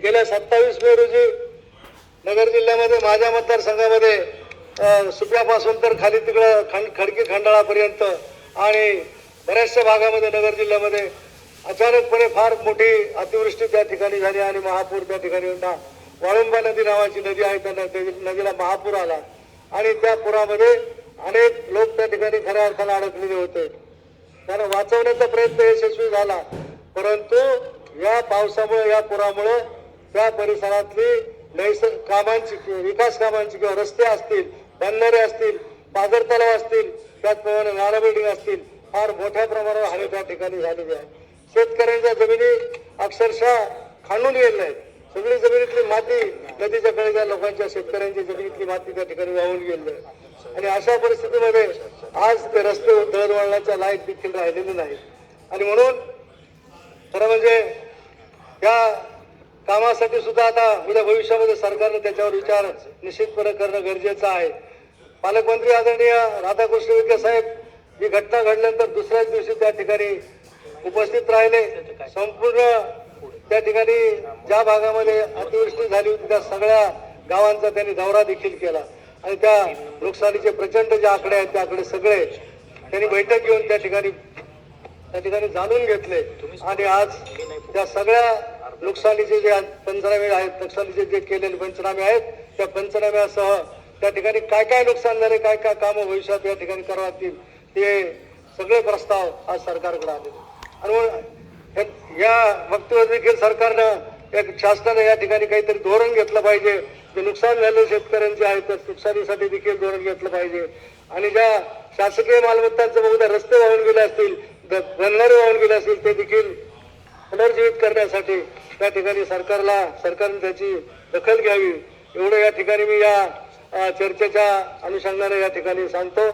गेल्या सत्तावीस मे रोजी नगर जिल्ह्यामध्ये माझ्या मतदारसंघामध्ये सुप्यापासून तर खाली तिकडं खंड खडकी खंडाळापर्यंत आणि बऱ्याचशा भागामध्ये नगर जिल्ह्यामध्ये अचानकपणे फार मोठी अतिवृष्टी त्या ठिकाणी झाली आणि महापूर त्या ठिकाणी होता. वाळुंबा नदी नावाची नदी आहे त्या नदीला महापूर आला. आणि त्या पुरामध्ये अनेक लोक त्या ठिकाणी खऱ्या अर्थानं अडकलेले होते. त्यांना वाचवण्याचा प्रयत्न यशस्वी झाला. परंतु या पावसामुळे या पुरामुळे त्या परिसरातली नैसर्गिक कामांची विकास कामांची किंवा रस्ते असतील बंधारे असतील पाझर तलाव असतील त्याचप्रमाणे नाला बिल्डिंग असतील फार मोठ्या प्रमाणावर हानी त्या ठिकाणी झालेली आहे. शेतकऱ्यांच्या जमिनी अक्षरशः खांडून गेलेल्या आहेत. सगळी जमिनीतली माती नदीच्या कडेच्या लोकांच्या शेतकऱ्यांच्या जमिनीतली माती त्या ठिकाणी वाहून गेलेली आहे. आणि अशा परिस्थितीमध्ये आज ते रस्ते दळणवळणाच्या लायक देखील राहिलेले नाही आणि म्हणून खरं म्हणजे या कामासाठी सुद्धा आता उद्या भविष्यामध्ये सरकारने त्याच्यावर विचार निश्चितपणे करणं गरजेचं आहे. पालकमंत्री आदरणीय राधाकृष्ण विखे साहेब ही घटना घडल्यानंतर दुसऱ्याच दिवशी त्या ठिकाणी उपस्थित राहिले. संपूर्ण त्या ठिकाणी ज्या भागामध्ये अतिवृष्टी झाली होती त्या सगळ्या गावांचा त्यांनी दौरा देखील केला. आणि त्या नुकसानीचे प्रचंड जे आकडे आहेत ते आकडे सगळे त्यांनी बैठक घेऊन त्या ठिकाणी त्या ठिकाणी जाणून घेतले. आणि आज त्या सगळ्या नुकसानीचे जे पंचनामे आहेत नुकसानीचे जे केलेले पंचनामे आहेत त्या पंचनाम्यासह त्या ठिकाणी काय काय नुकसान झाले काय काय कामं भविष्यात या ठिकाणी करावं ते सगळे प्रस्ताव आज सरकारकडे आले आणि मग या वक्तव्य देखील सरकारनं एक शासनानं या ठिकाणी काहीतरी धोरण घेतलं पाहिजे. जे नुकसान झालेले शेतकऱ्यांचे आहे त्या नुकसानीसाठी देखील धोरण घेतलं पाहिजे. आणि ज्या शासकीय मालमत्तांचं बहुधा रस्ते वाहून गेले असतील ग- वाहून गेले असतील ते देखील पुनर्जीवित करण्यासाठी त्या ठिकाणी सरकारला सरकारने त्याची दखल घ्यावी. एवढं या ठिकाणी मी या चर्चेच्या अनुषंगाने या ठिकाणी सांगतो.